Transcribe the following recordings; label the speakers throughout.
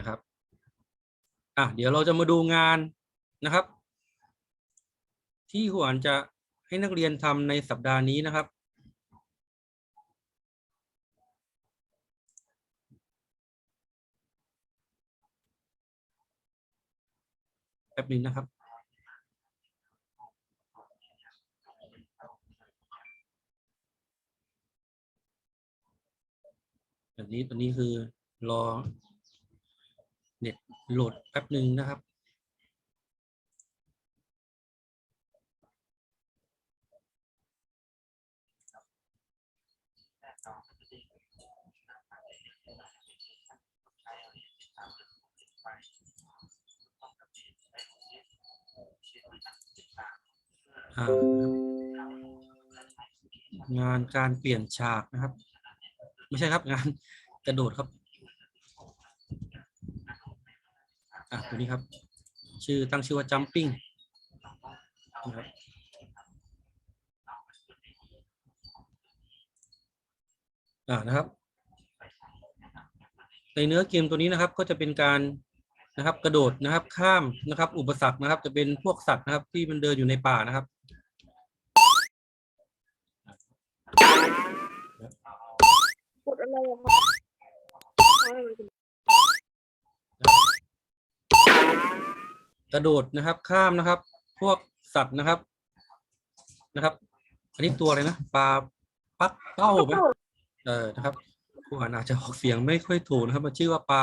Speaker 1: นะครับอะเดี๋ยวเราจะมาดูงานนะครับ ที่ครูอ่านจะให้นักเรียนทำในสัปดาห์นี้นะครับ แป๊บนึงนะครับแบบนี้ตัวนี้คือรอ เน็ตโหลดแป๊บหนึ่งนะครับงานการเปลี่ยนฉากนะครับ ไม่ใช่ครับงานกระโดดครับ อะตัวนี้ครับ ชื่อตั้งชื่อว่า jumping นะครับอ่านะครับ ในเนื้อเกมตัวนี้นะครับ ก็จะเป็นการนะครับ กระโดดนะครับ ข้ามนะครับ อุปสรรคนะครับ จะเป็นพวกสัตว์นะครับ ที่มันเดินอยู่ในป่านะครับ
Speaker 2: กดอะไรอะครับ
Speaker 1: กระโดดนะครับ ข้ามนะครับ พวกสัตว์นะครับนะครับ อันนี้ตัวอะไรนะปลาปักเป้าไหมเออนะครับผู้อ่านอาจจะออกเสียงไม่ค่อยถูกนะครับ มันชื่อว่าปลา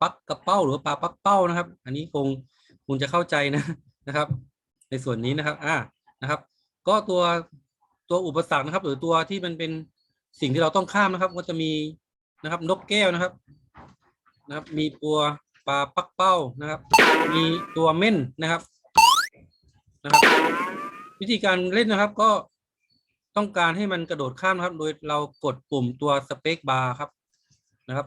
Speaker 1: ปักกระเป้าหรือปลาปักเป้านะครับ อันนี้คงคงจะเข้าใจนะนะครับ ในส่วนนี้นะครับ อ่านะครับ ก็ตัวตัวอุปสรรคนะครับ หรือตัวที่มันเป็นสิ่งที่เราต้องข้ามนะครับ ก็จะมีนะครับ นกแก้วนะครับ นะครับ มีตัว ปลาปักเป้านะครับ มีตัวเม่นนะครับนะครับ วิธีการเล่นนะครับก็ต้องการให้มันกระโดดข้ามนะครับ โดยเรากดปุ่มตัวสเปคบาร์ครับนะครับ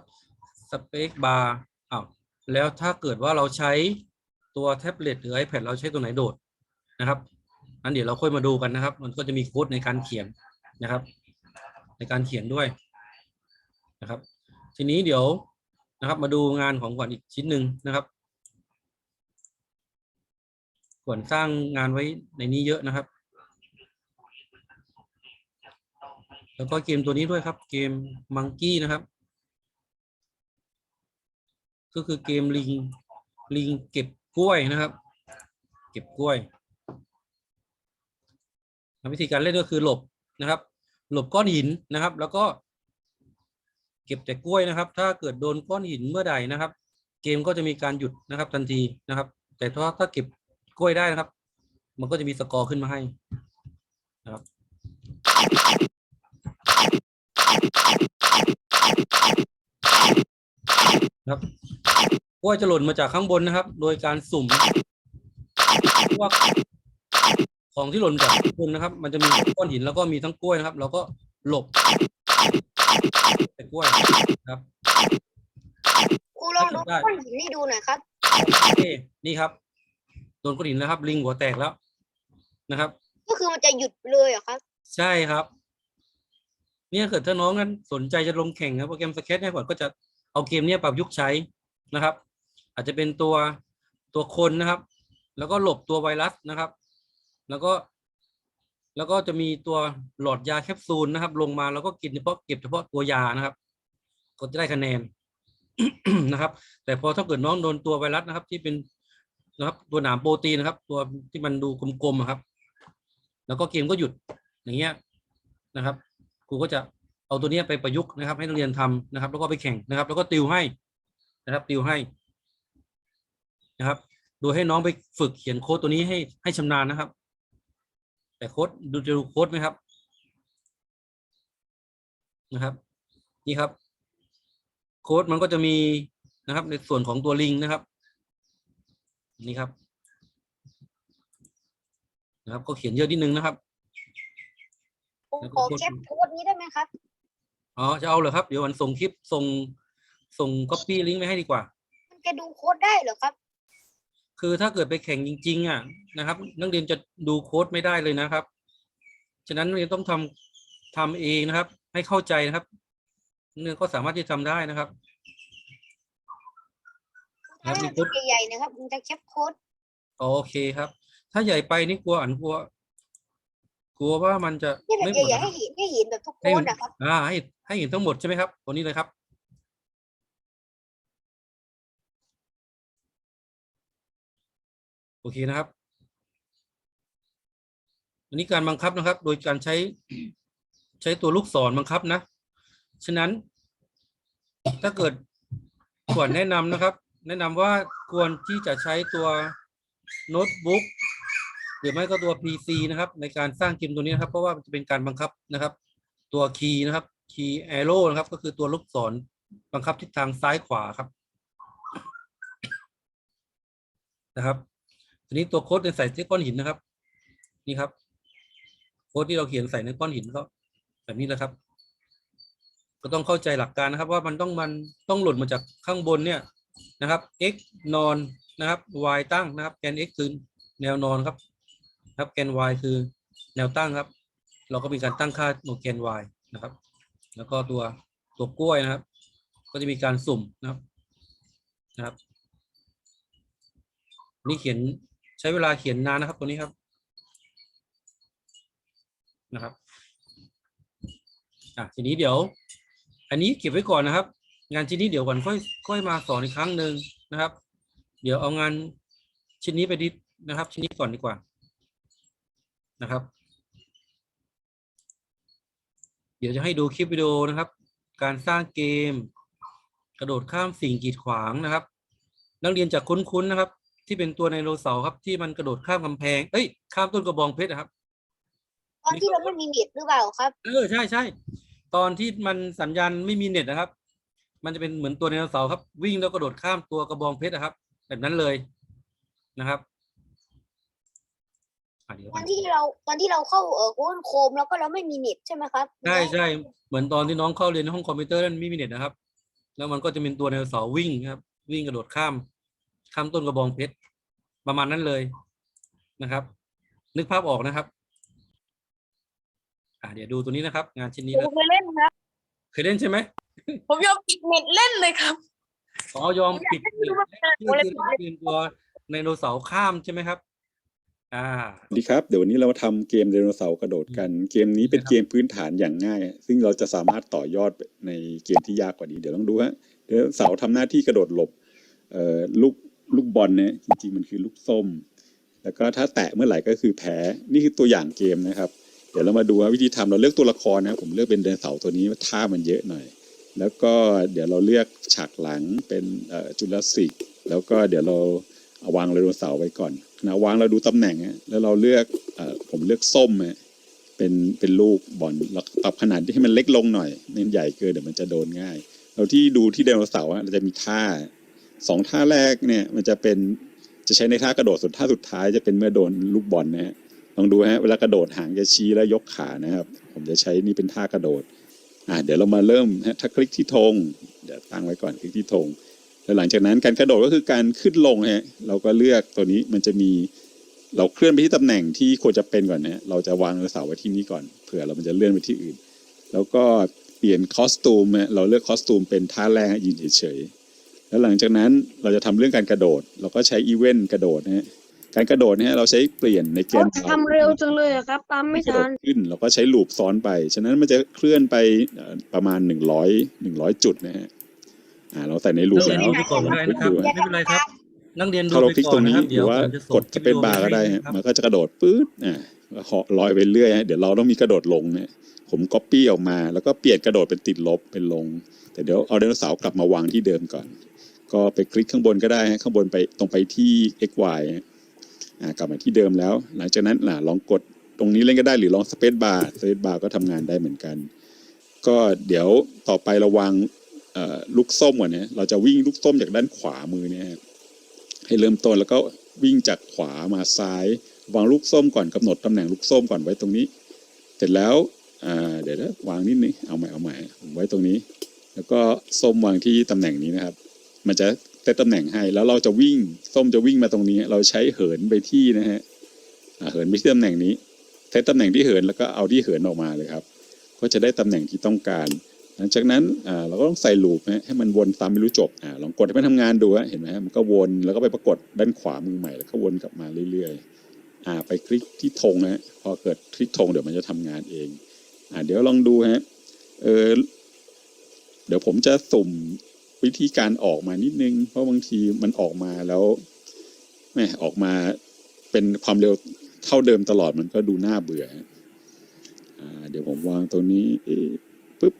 Speaker 1: สเปคบาร์อ้าวแล้วถ้าเกิดว่าเราใช้ตัวแท็บเล็ตหรือ iPad เราใช้ตัวไหนโดดนะครับอันเดี๋ยวเราค่อยมาดูกันนะครับ มันก็จะมีโค้ดในการเขียนนะครับ ในการเขียนด้วยนะครับ ทีนี้เดี๋ยว นะครับ มาดูงานของขวัญอีกชิ้นหนึ่งนะครับขวัญสร้างงานไว้ในนี้เยอะนะครับ แล้วก็เกมตัวนี้ด้วยครับ เกมมังกี้นะครับ ก็คือเกมลิงลิงเก็บกล้วยนะครับ เก็บกล้วยวิธีการเล่นก็คือหลบนะครับ หลบก้อนหินนะครับ แล้วก็ เก็บแต่กล้วยนะครับ ถ้าเกิดโดนก้อนหินเมื่อใดนะครับ เกมก็จะมีการหยุดนะครับทันทีนะครับ แต่ถ้าถ้าเก็บกล้วยได้นะครับ มันก็จะมีสกอร์ขึ้นมาให้นะครับครับกล้วยจะหล่นมาจากข้างบนนะครับ โดยการสุ่มพวกของที่หล่นจากบนนะครับ มันจะมีก้อนหินแล้วก็มีทั้งกล้วยนะครับ เราก็หลบ แต่กล้วยนะครับ
Speaker 2: ครูลองดู
Speaker 1: ได้
Speaker 2: ก้อนหินนี่ดูหน่อยครับ
Speaker 1: โอเคนี่ครับโดนก้อนหินแล้วครับ ลิงหัวแตกแล้วนะครับ
Speaker 2: ก็คือมันจะหยุดไปเลยเหรอครับ
Speaker 1: ใช่ครับ เนี่ยเกิดถ้าน้องนั้นสนใจจะลงแข่งนะโปรแกรมสเก็ตเนี่ยก่อนก็จะเอาเกมเนี้ยปรับยุกต์ใช้นะครับ อาจจะเป็นตัวตัวคนนะครับ แล้วก็หลบตัวไวรัสนะครับ แล้วก็ แล้วก็จะมีตัวหลอดยาแคปซูลนะครับ ลงมาแล้วก็กินเฉพาะเก็บเฉพาะตัวยานะครับ ก็จะได้คะแนนนะครับ แต่พอถ้าเกิดน้องโดนตัวไวรัสนะครับ ที่เป็นนะครับตัวหนามโปรตีนนะครับ ตัวที่มันดูกลมๆครับ แล้วก็เกมก็หยุดอย่างเงี้ยนะครับครูก็จะเอาตัวเนี้ยไปประยุกต์นะครับ ให้นักเรียนทำนะครับ แล้วก็ไปแข่งนะครับ แล้วก็ติวให้นะครับ ติวให้นะครับ โดยให้น้องไปฝึกเขียนโค้ดตัวนี้ให้ให้ชำนาญนะครับ แต่โค้ดดูจะดูโค้ดไหมครับ นะครับ นี่ครับ โค้ดมันก็จะมีนะครับ ในส่วนของตัวลิงนะครับ นี่ครับ นะครับ ก็เขียนเยอะนิดนึงนะครับ
Speaker 2: ผม
Speaker 1: แล้วก็
Speaker 2: ขอ
Speaker 1: โค้ด
Speaker 2: แคปโค้ดนี้ได้ไหมครับ
Speaker 1: อ๋อ จะเอาเหรอครับ เดี๋ยววันส่งคลิป ส่ง ส่ง copy ลิงก์ไปให้ดีกว่า
Speaker 2: มันจะดูโค้ดได้เหรอครับ
Speaker 1: คือถ้าเกิดไปแข่งจริง ๆ อะนะครับ นักเรียนจะดูโค้ดไม่ได้เลยนะครับ ฉะนั้นนักเรียนต้องทำทำเองนะครับ ให้เข้าใจนะครับนักเรียนก็สามารถที่จะทำได้นะครับนะครับ
Speaker 3: ถ้า
Speaker 1: มีโค้ด
Speaker 3: ใหญ่ๆนะครับมันจะแคปโค้ด
Speaker 1: โอเคครับ ถ้าใหญ่ไปนี่กลัวอันกลัว กลัวว่ามันจะ
Speaker 3: ที่แบบ
Speaker 1: ไม่หมด
Speaker 3: ใหญ่ๆ
Speaker 1: นะ
Speaker 3: ให้เห็นให้เห็นแบบทุก
Speaker 1: ให้
Speaker 3: โค้
Speaker 1: มั
Speaker 3: ด
Speaker 1: น
Speaker 3: นะครับ
Speaker 1: อ่าให้ให้เห็นทั้งหมดใช่ไหมครับตัวนี้เลยครับ อเคนะครับ อันนี้การบังคับนะครับ โดยการใช้ใช้ตัวลูกศรบังคับนะ ฉะนั้น ถ้าเกิดควรแนะนำนะครับ แนะนำว่าควรที่จะใช้ตัวโน้ตบุ๊กหรือไม่ก็ตัว PC นะครับ ในการสร้างเกมตัวนี้นะครับ เพราะว่าจะเป็นการบังคับนะครับ ตัวคีย์นะครับคีย์แอโร่นะครับ ก็คือตัวลูกศรบังคับทิศทางซ้ายขวาครับ นะครับ ทีนี้ตัวโค้ดในใส่ที่ก้อนหินนะครับ นี่ครับ โค้ดที่เราเขียนใส่ในก้อนหินก็แบบนี้แหละครับ ก็ต้องเข้าใจหลักการนะครับ ว่ามันต้องมันต้องหล่นมาจากข้างบนเนี่ยนะครับ x นอนนะครับ y ตั้งนะครับ แกน x คือแนวนอนครับนะครับแกน y คือแนวตั้งครับ เราก็มีการตั้งค่าโนแกน y นะครับ แล้วก็ตัวตัวกล้วยนะครับ ก็จะมีการสุ่มนะครับนะครับ นี่เขียน ใช้เวลาเขียนนานนะครับ ตัวนี้ครับนะครับอะทีนี้เดี๋ยว อันนี้เก็บไว้ก่อนนะครับ งานชิ้นนี้เดี๋ยววันค่อยค่อยมาสอนอีกครั้งหนึ่งนะครับ เดี๋ยวเอางานชิ้นนี้ไปดินะครับ ชิ้นนี้ก่อนดีกว่านะครับ เดี๋ยวจะให้ดูคลิปวิดีโอนะครับ การสร้างเกม กระโดดข้ามสิ่งกีดขวางนะครับ นักเรียนจากคุ้นๆนะครับ ที่เป็นตัวไดโนเสาร์ครับ ที่มันกระโดดข้ามกำแพง เอ้ย ข้ามต้นกระบองเพชรนะครับ
Speaker 3: ตอนที่เราไม่มีเน็ตหรือเปล่าครับ
Speaker 1: เออใช่ใช่ตอนที่มันสัญญาณไม่มีเน็ตนะครับ มันจะเป็นเหมือนตัวไดโนเสาร์ครับ วิ่งแล้วกระโดดข้ามตัวกระบองเพชรนะครับ แบบนั้นเลยนะครับอะเดี๋ยว
Speaker 3: ต
Speaker 1: ก่
Speaker 3: อ
Speaker 1: อนน
Speaker 3: ที่เราตอนที่เราเข้าเออโค้ดโคมแล้วก็เราไม่มีเน็ตใช่ไหมครับ
Speaker 1: ใช่ใช่เหมือนตอนที่น้องเข้าเรียนในห้องคอมพิวเตอร์นั่นไม่มีเน็ตนะครับ แล้วมันก็จะเป็นตัวไดโนเสาร์วิ่งครับ วิ่งกระโดดข้าม ข้ามต้นกระบองเพชรประมาณนั้นเลยนะครับ นึกภาพออกนะครับ อ่าเดี๋ยวดูตัวนี้นะครับ งานชิ้นนี้
Speaker 2: ผม
Speaker 1: นะ
Speaker 2: เคยเล่นครับ
Speaker 1: เคยเล่นใช่ไหม
Speaker 2: ผมยอมปิดเน็ตเล่นเลยครับ
Speaker 1: อ๋อยอมปิด
Speaker 2: ผมอยากให้ดูว่าเป็น
Speaker 1: ชื่อคือเป็นตัวไดโนเสาร์ข้ามใช่ไหมครับ อ่า
Speaker 4: สวัสดีครับ เดี๋ยววันนี้เรามาทำเกมไดโนเสาร์กระโดดกัน เกมนี้เป็น
Speaker 1: ครับ
Speaker 4: เกมพื้นฐานอย่างง่าย ซึ่งเราจะสามารถต่อยอดในเกมที่ยากกว่านี้ เดี๋ยวลองดูฮะไดโนเสาร์ทำหน้าที่กระโดดหลบเอ่อลูก ลูกบอลเนี่ยจริงๆมันคือลูกส้ม แล้วก็ถ้าแตะเมื่อไหร่ก็คือแพ้นี่คือตัวอย่างเกมนะครับ เดี๋ยวเรามาดูว่าวิธีทำเราเลือกตัวละครนะผมเลือกเป็นไดนเสาร์ตัวนี้ท่ามันเยอะหน่อย แล้วก็เดี๋ยวเราเลือกฉากหลังเป็นจุลศิกแล้วก็เดี๋ยวเราเอาวางไดโนเสาร์ไว้ก่อนนะวางเราดูตำแหน่งฮะแล้วเราเลือกอผมเลือกส้มเป็นเป็นลูกบอลแล้วปรับขนาดที่ให้มันเล็กลงหน่อยไม่งั้นใหญ่เกินเดี๋ยวมันจะโดนง่ายเราที่ดูที่ไดโนเสาร์เราจะมีท่า สองท่าแรกเนี่ยมันจะเป็นจะใช้ในท่ากระโดดส่วนท่าสุดท้ายจะเป็นเมื่อโดนลูกบอลนะฮะลองดูฮะเวลากระโดดหางจะชี้แล้วยกขานะครับ ผมจะใช้นี่เป็นท่ากระโดดอ่าเดี๋ยวเรามาเริ่มฮะถ้าคลิกที่ธงเดี๋ยวตั้งไว้ก่อนคลิกที่ธงแล้วหลังจากนั้นการกระโดดก็คือการขึ้นลงฮะเราก็เลือกตัวนี้มันจะมีเราเคลื่อนไปที่ตำแหน่งที่ควรจะเป็นก่อนนะเราจะวางเสาไว้ที่นี่ก่อนเผื่อเรามันจะเลื่อนไปที่อื่น แล้วก็เปลี่ยนคอสตูมเราเลือกคอสตูมเป็นท่าแรกยืนเฉย แล้วหลังจากนั้นเราจะทำเรื่องการกระโดด เราก็ใช้อีเวนต์กระโดดนะฮะการกระโดดเนี่ยเราใช้เปลี่ยนในเก
Speaker 2: เขา
Speaker 4: ม
Speaker 2: ทำเร็วจังเลยอะครับตามไม่
Speaker 4: กระโด
Speaker 2: ทั
Speaker 4: ด
Speaker 2: น
Speaker 4: ขึ้นเราก็ใช้ลูปซ้อนไป ฉะนั้นมันจะเคลื่อนไปเอ่อประมาณหนึ่งร้อยหนึ่งร้อยจุดนะฮะอ่าเราใส่ในลูป
Speaker 1: นักเรียน
Speaker 4: แล้ว
Speaker 1: ดูไปก่อนก็ได้นะครับไม่เป็นไรครับนักเรียนดู
Speaker 4: ถ้าเรา
Speaker 1: ไป
Speaker 4: คลิก
Speaker 1: ก่
Speaker 4: ต
Speaker 1: อ
Speaker 4: ร
Speaker 1: น
Speaker 4: ง
Speaker 1: นะ
Speaker 4: นี้
Speaker 1: ครับ
Speaker 4: ห
Speaker 1: เดี๋
Speaker 4: รื
Speaker 1: ยว
Speaker 4: อว่า
Speaker 1: ผมจะส่ง
Speaker 4: กดสเปซบาร์ก็ได้ฮะ
Speaker 1: ครับ
Speaker 4: มันก็จะกระโดดปื๊ดอ่าเหาะลอยไปเรื่อยฮะเดี๋ยวเราต้องมีกระโดดลงเนี่ยผมก๊อปปี้ออกมา แล้วก็เปลี่ยนกระโดดเป็นติดลบเป็นลง แต่เดี๋ยวเอาไดโนเสาร์กลับมาวางที่เดิมก่อน ก็ไปคลิกข้างบนก็ได้ฮะข้างบนไปตรงไปที่ x y กลับมาที่เดิมแล้ว หลังจากนั้นล่ะลองกดตรงนี้เล่นก็ได้หรือลองสเปซบาร์สเปซบาร์ก็ทำงานได้เหมือนกัน ก็เดี๋ยวต่อไปราวางลูกส้มก่อนนะเราจะวิ่งลูกส้มจากด้านขวามือเนี่ยให้เริ่มต้นแล้วก็วิ่งจากขวามาซ้ายวางลูกส้มก่อนกำหนดตำแหน่งลูกส้มก่อนไว้ตรงนี้ เสร็จแล้วเดี๋ยวนะวางนิดนึงเอาใหม่เอาใหม่ไว้ตรงนี้ แล้วก็ส้มวางที่ตำแหน่งนี้นะครับ มันจะเซตตำแหน่งให้ แล้วเราจะวิ่งส้มจะวิ่งมาตรงนี้ เราใช้เหินไปที่นะฮะเหินไปที่ตำแหน่งนี้เซตตำแหน่งที่เหินแล้วก็เอาที่เหินออกมาเลยครับ ก็จะได้ตำแหน่งที่ต้องการ หลังจากนั้นอ่าเราก็ต้องใส่ลูปนะให้มันวนตามไม่รู้จบอ่าลองกดให้มันทำงานดูเห็นไหมฮะมันก็วนแล้วก็ไปปรากฏด้านขวามือใหม่แล้วก็วนกลับมาเรื่อยๆอ่าไปคลิกที่ธงฮะพอเกิดคลิกธงเดี๋ยวมันจะทำงานเองอ่าเดี๋ยวลองดูฮะเออเดี๋ยวผมจะสุ่ม วิธีการออกมานิดนึง เพราะบางทีมันออกมาแล้วแหมออกมาเป็นความเร็วเท่าเดิมตลอดมันก็ดูน่าเบื่ออเดี๋ยวผมวางตัวนี้ปึ๊บ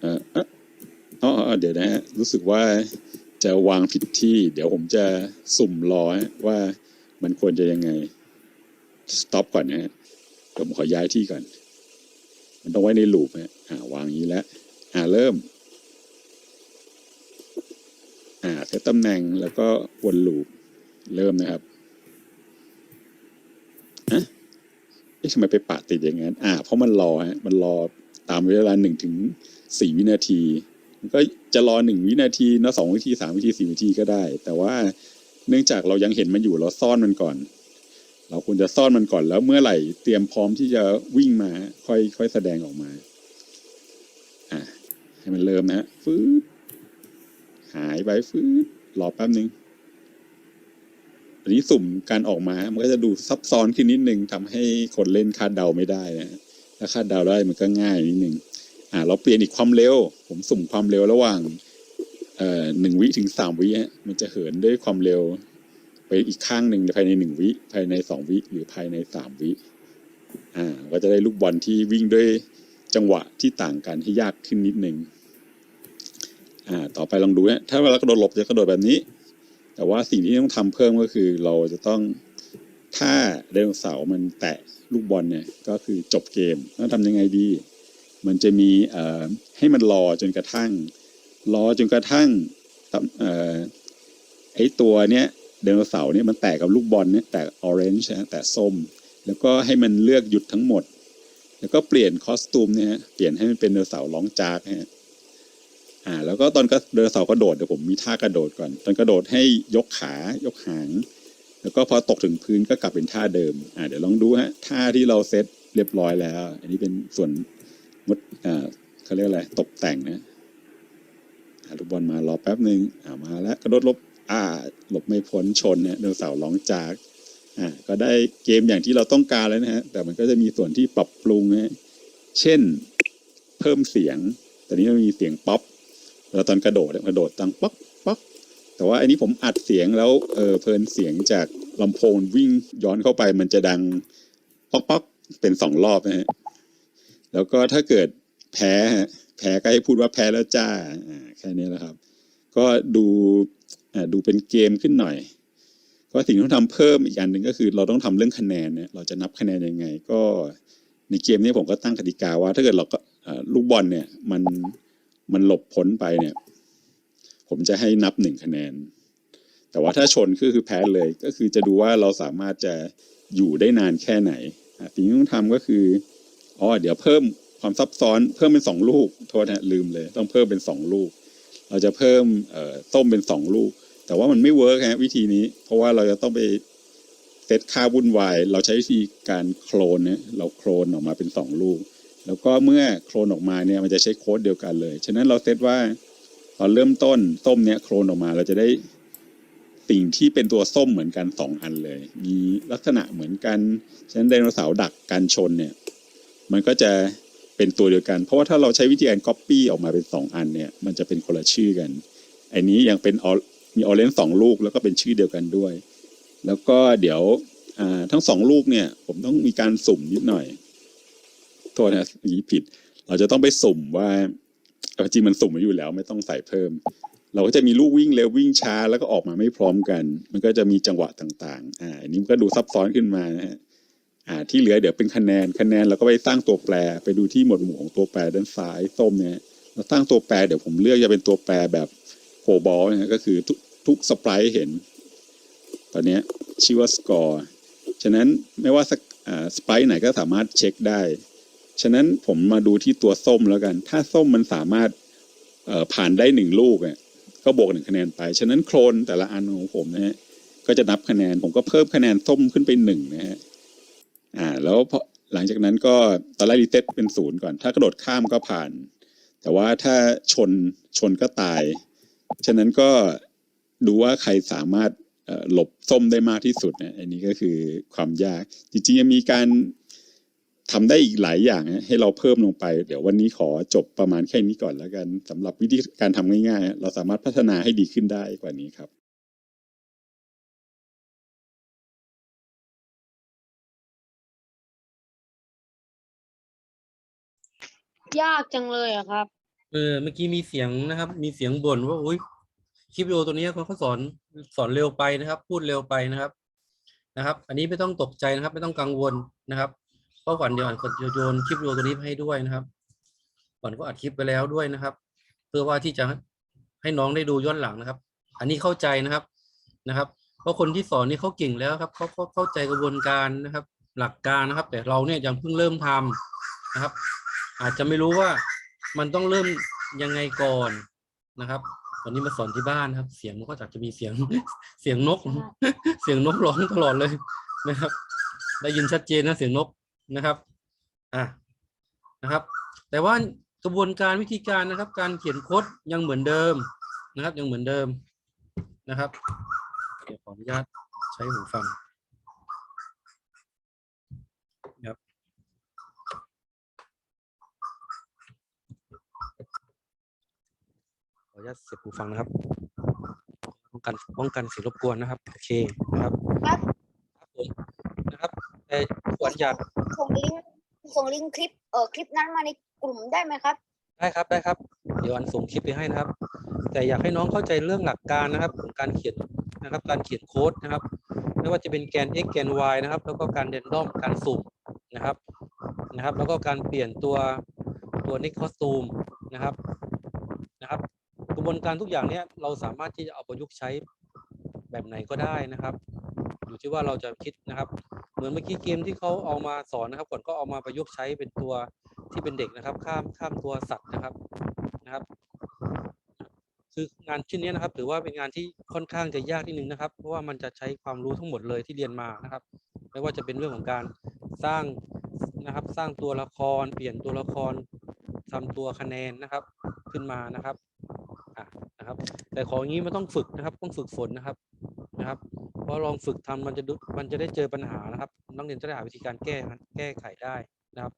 Speaker 4: เอ่อเออเดี๋ยวนะฮะรู้สึกว่าจะวางผิดที่ เดี๋ยวผมจะสุ่มรอว่ามันควรจะยังไง stop ก่อนนะฮะผมขอย้ายที่ก่อน มันต้องไว้ในลูปฮะอ่าวางอย่างนี้แล้ว อ่าเริ่ม อ่าเซตตำแหน่งแล้วก็วนลูปเริ่มนะครับอะเอ๊ะทำไมไปปะติดอย่างนั้นอ่า เพราะมันรอฮะมันรอตามเวลาหนึ่งถึงสี่วินาทีก็จะรอหนึ่งวินาทีนะสองวินาทีสามวินาทีสี่วินาทีก็ได้ แต่ว่าเนื่องจากเรายังเห็นมันอยู่เราซ่อนมันก่อน เราควรจะซ่อนมันก่อนแล้วเมื่อไหร่เตรียมพร้อมที่จะวิ่งมา ค่อยค่อยแสดงออกมา อะให้มันเริ่มนะฮะฟืด หายไปฟืดรอแป๊บนึงอันนี้สุ่มการออกมา มันก็จะดูซับซ้อนขึ้นนิดนึงทำให้คนเล่นคาดเดาไม่ได้นะฮะถ้าคาดเดาได้มันก็ง่ายนิดนึงอ่า เราเปลี่ยนอีกความเร็ว ผมสุ่มความเร็วระหว่างเอ่อหนึ่งวิถึงสามวิฮะมันจะเหินด้วยความเร็ว ไปอีกข้างหนึ่งภายในหนึ่งวิ ภายในสองวิ หรือภายในสามวิ อ่า ก็จะได้ลูกบอลที่วิ่งด้วยจังหวะที่ต่างกันให้ยากขึ้นนิดนึง อ่าต่อไปลองดูนะถ้าเวลากระโดดหลบจะกระโดดแบบนี้ แต่ว่าสิ่งที่ต้องทำเพิ่มก็คือเราจะต้องถ้าไดโนเสาร์มันแตะลูกบอลเนี่ยก็คือจบเกมต้องทำยังไงดี มันจะมีเอ่อให้มันรอจนกระทั่ง รอจนกระทั่งเอ่อไอตัวเนี้ยไดโนเสาร์เนี่ยมันแตกกับลูกบอลเนี่ยแตกออเรนจ์นะแตกส้ม แล้วก็ให้มันเลือกหยุดทั้งหมด แล้วก็เปลี่ยนคอสตูมเนี่ยเปลี่ยนให้มันเป็นไดโนเสาร์ร้องจากฮะ อ่าแล้วก็ตอนก็ไดโนเสากระโดดเดี๋ยวผมมีท่ากระโดดก่อน ตอนกระโดดให้ยกขายกหาง แล้วก็พอตกถึงพื้นก็กลับเป็นท่าเดิมอ่าเดี๋ยวลองดูฮะท่าที่เราเซตเรียบร้อยแล้ว อันนี้เป็นส่วนมดอ่าเขาเรียกอะไรตกแต่งนะอ่าลูกบอลมารอแป๊บหนึ่งอ่ามาแล้วกระโดดลบอ่าหลบไม่พ้นชนเนี่ยไดโนเสาร้องจากอ่าก็ได้เกมอย่างที่เราต้องการแล้วนะฮะแต่มันก็จะมีส่วนที่ปรับปรุงนะฮะเช่น เพิ่มเสียงตอนนี้มันมีเสียงป๊อป แล้วตอนกระโดดเนี่ยกระโดดตังป๊อกป๊อกแต่ว่าอันนี้ผมอัดเสียงแล้วเออเพลินเสียงจากลำโพงวิ่งย้อนเข้าไปมันจะดังป๊อกป๊อกเป็นสองรอบนะฮะแล้วก็ถ้าเกิดแพ้แพ้ก็ให้พูดว่าแพ้แล้วจ้าอ่าแค่นี้แหละครับ ก็ดูอ่าดูเป็นเกมขึ้นหน่อยก็สิ่งที่ต้องทำเพิ่มอีกอันหนึ่งก็คือ เราต้องทำเรื่องคะแนนเนี่ยเราจะนับคะแนนยังไง ก็ในเกมนี้ผมก็ตั้งกติกาว่า ถ้าเกิดเราก็อ่อลูกบอลเนี่ยมัน มันหลบพ้นไปเนี่ย ผมจะให้นับหนึ่งคะแนน แต่ว่าถ้าชนก็คือแพ้เลยก็คือจะดูว่าเราสามารถจะอยู่ได้นานแค่ไหนสิ่งที่ต้องทำก็คืออ๋อเดี๋ยวเพิ่มความซับซ้อนเพิ่มเป็นสองลูกโทษนะลืมเลย ต้องเพิ่มเป็นสองลูก เราจะเพิ่มเอ่อส้มเป็นสองลูก แต่ว่ามันไม่เวิร์กฮะวิธีนี้ เพราะว่าเราจะต้องไปเซตค่าวุ่นวาย เราใช้วิธีการโคลนเนี่ยเราโคลนออกมาเป็นสองลูก แล้วก็เมื่อโคลนออกมาเนี่ยมันจะใช้โค้ดเดียวกันเลย ฉะนั้นเราเซตว่าตอนเริ่มต้นส้มเนี่ยโคลนออกมาเราจะได้สิ่งที่เป็นตัวส้มเหมือนกันสองอันเลย มีลักษณะเหมือนกัน ฉะนั้นไดโนเสาร์ดักการชนเนี่ยมันก็จะเป็นตัวเดียวกัน เพราะว่าถ้าเราใช้วิธีการก๊อปปี้ออกมาเป็นสองอันเนี่ยมันจะเป็นคนละชื่อกัน อันนี้ยังเป็นมีออเรนจ์สองลูกแล้วก็เป็นชื่อเดียวกันด้วย แล้วก็เดี๋ยวทั้งสองลูกเนี่ยผมต้องมีการสุ่มนิดหน่อย โทษนะอย่างนี้ผิด เราจะต้องไปสุ่มว่าจริงมันสุ่มมาอยู่แล้ว ไม่ต้องใส่เพิ่ม เราก็จะมีลูกวิ่งเร็ววิ่งช้าแล้วก็ออกมาไม่พร้อมกัน มันก็จะมีจังหวะต่างๆ อ่าอันนี้มันก็ดูซับซ้อนขึ้นมานะฮะอ่า ที่เหลือเดี๋ยวเป็นคะแนนคะแนนเราก็ไปสร้างตัวแปร ไปดูที่หมวดหมู่ของตัวแปรด้านซ้ายส้มเนี่ยเราสร้างตัวแปรเดี๋ยวผมเลือกจะเป็นตัวแปรแบบโคบอลนะก็คือทุกทุกสปรายเห็น ตอนนี้ชื่อว่าสกอร์ฉะนั้นไม่ว่าสักอ่าสปรายไหนก็สามารถเช็คได้ ฉะนั้นผมมาดูที่ตัวส้มแล้วกัน ถ้าส้มมันสามารถผ่านได้หนึ่งลูกอะก็บวกหนึ่งคะแนนไป ฉะนั้นโคลนแต่ละอันของผมนะฮะก็จะนับคะแนน ผมก็เพิ่มคะแนนส้มขึ้นไปหนึ่งนะฮะอ่า แล้วพอหลังจากนั้นก็ตอนแรกรีเซ็ตเป็นศูนย์ก่อน ถ้ากระโดดข้ามก็ผ่าน แต่ว่าถ้าชนชนก็ตาย ฉะนั้นก็ดูว่าใครสามารถหลบส้มได้มากที่สุดนะอันนี้ก็คือความยาก จริงๆยังมีการ ทำได้อีกหลายอย่างนะให้เราเพิ่มลงไป เดี๋ยววันนี้ขอจบประมาณแค่นี้ก่อนแล้วกันสำหรับวิธีการทำง่ายๆ เราสามารถพัฒนาให้ดีขึ้นได้กว่านี้ครับ
Speaker 2: ยากจังเลยอะครับ
Speaker 1: เออ เมื่อกี้มีเสียงนะครับ มีเสียงบ่นว่าอุ้ยคลิปวิดีโอตัวนี้เขาสอนสอนเร็วไปนะครับ พูดเร็วไปนะครับ นะครับ อันนี้ไม่ต้องตกใจนะครับ ไม่ต้องกังวลนะครับ เพราะขวัญเดี๋ยวอันก็จะโยนคลิปวิดีโอตัวนี้ให้ด้วยนะครับขวัญก็อัดคลิปไปแล้วด้วยนะครับ เพื่อว่าที่จะให้น้องได้ดูย้อนหลังนะครับ อันนี้เข้าใจนะครับนะครับ เพราะคนที่สอนนี่เขาเก่งแล้วครับเขาเขาเข้าใจกระบวนการนะครับ หลักการนะครับ แต่เราเนี่ยยังเพิ่งเริ่มทำนะครับ อาจจะไม่รู้ว่ามันต้องเริ่มยังไงก่อนนะครับวันนี้มาสอนที่บ้านนะครับ เสียงมันก็อาจจะมีเสียงเสียงนก เสียงนกร้องตลอดเลยนะครับ ได้ยินชัดเจนนะเสียงนก นะครับอะนะครับ แต่ว่ากระบวนการวิธีการนะครับ การเขียนโค้ดยังเหมือนเดิมนะครับ ยังเหมือนเดิมนะครับเดี๋ยวขออนุญาตใช้หูฟังครับขออนุญาตเสียบหูฟังนะครับ ป้องกันป้องกันเสียงรบกวนนะครับ โอเคนะครับ
Speaker 3: ครับ
Speaker 1: ผม ครับแต่ควรอยาก
Speaker 3: ส่งลิงก์ส่งลิงก์คลิปเอ่อคลิปนั้นมาในกลุ่มได้ไหมครับ
Speaker 1: ได้ครับได้ครับ เดี๋ยวอันส่งคลิปไปให้นะครับ แต่อยากให้น้องเข้าใจเรื่องหลักการนะครับของการเขียนนะครับ การเขียนโค้ดนะครับไม่ว่าจะเป็นแกน x แกน y นะครับ แล้วก็การเดนดอมการสุ่มนะครับนะครับ แล้วก็การเปลี่ยนตัวตัวนิคอสตูมนะครับนะครับ กระบวนการทุกอย่างเนี้ยเราสามารถที่จะเอาประยุกต์ใช้แบบไหนก็ได้นะครับ อยู่ที่ว่าเราจะคิดนะครับ เหมือนเมื่อกี้เกมที่เขาเอามาสอนนะครับก่อนก็เอามาประยุกต์ใช้เป็นตัวที่เป็นเด็กนะครับ ข้ามข้ามตัวสัตว์นะครับนะครับ คืองานชิ้นนี้นะครับ ถือว่าเป็นงานที่ค่อนข้างจะยากนิดนึงนะครับ เพราะว่ามันจะใช้ความรู้ทั้งหมดเลยที่เรียนมานะครับ ไม่ว่าจะเป็นเรื่องของการสร้างนะครับ สร้างตัวละคร เปลี่ยนตัวละครทำตัวคะแนนนะครับ ขึ้นมานะครับอะนะครับ แต่ของอย่างนี้มันต้องฝึกนะครับ ต้องฝึกฝนนะครับนะครับ เพราลองฝึกทำมันจะดูมันจะได้เจอปัญหานะครับ นักเรียนจะได้หาวิธีการแก้แก้ไขได้นะครับ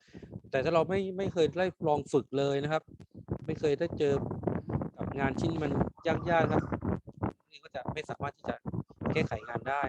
Speaker 1: แต่ถ้าเราไม่ไม่เคยได้ลองฝึกเลยนะครับ ไม่เคยได้เจอกับงานชิ้นมันยากๆครับนี่ก็จะไม่สามารถที่จะแก้ไขงานได้